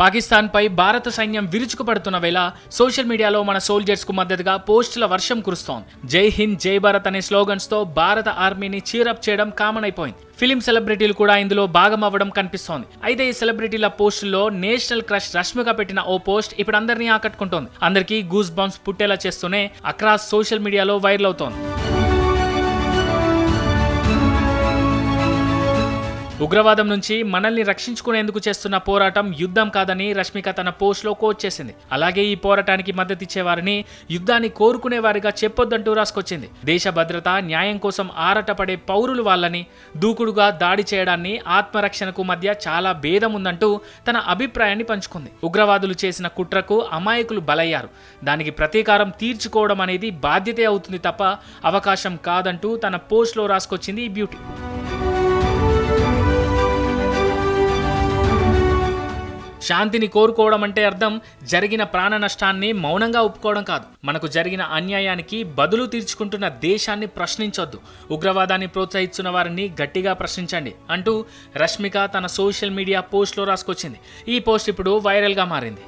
పాకిస్తాన్పై భారత సైన్యం విరుచుకుపడుతున్న వేళ సోషల్ మీడియాలో మన సోల్జర్స్కు మద్దతుగా పోస్టుల వర్షం కురుస్తోంది. జై హింద్ జై భారత్ అనే స్లోగన్స్తో భారత ఆర్మీని చీరప్ చేయడం కామన్ అయిపోయింది ఫిలిం సెలబ్రిటీలు కూడా ఇందులో భాగం అవ్వడం కనిపిస్తోంది. అయితే ఈ సెలబ్రిటీల పోస్టుల్లో నేషనల్ క్రష్ రష్మిక పెట్టిన ఓ పోస్ట్ ఇప్పుడు అందరినీ ఆకట్టుకుంటోంది. అందరికీ గూస్ బంప్స్ పుట్టేలా చేస్తూనే అక్రాస్ సోషల్ మీడియాలో వైరల్ అవుతోంది. ఉగ్రవాదం నుంచి మనల్ని రక్షించుకునేందుకు చేస్తున్న పోరాటం యుద్ధం కాదని రష్మిక తన పోస్ట్లో కోచ్ చేసింది. అలాగే ఈ పోరాటానికి మద్దతిచ్చే వారిని యుద్ధాన్ని కోరుకునే వారిగా చెప్పొద్దంటూ రాసుకొచ్చింది. దేశ భద్రత న్యాయం కోసం ఆరాటపడే పౌరులు వాళ్ళని దూకుడుగా దాడి చేయడాన్ని ఆత్మరక్షణకు మధ్య చాలా భేదం ఉందంటూ తన అభిప్రాయాన్ని పంచుకుంది. ఉగ్రవాదులు చేసిన కుట్రకు అమాయకులు బలయ్యారు. దానికి ప్రతీకారం తీర్చుకోవడం అనేది బాధ్యతే అవుతుంది తప్ప అవకాశం కాదంటూ తన పోస్ట్లో రాసుకొచ్చింది ఈ బ్యూటీ. శాంతిని కోరుకోవడం అంటే అర్థం జరిగిన ప్రాణ నష్టాన్ని మౌనంగా ఒప్పుకోవడం కాదు. మనకు జరిగిన అన్యాయానికి బదులు తీర్చుకుంటున్న దేశాన్ని ప్రశ్నించొద్దు. ఉగ్రవాదాన్ని ప్రోత్సహిస్తున్న వారిని గట్టిగా ప్రశ్నించండి అంటూ రష్మిక తన సోషల్ మీడియా పోస్ట్లో రాసుకొచ్చింది. ఈ పోస్ట్ ఇప్పుడు వైరల్గా మారింది.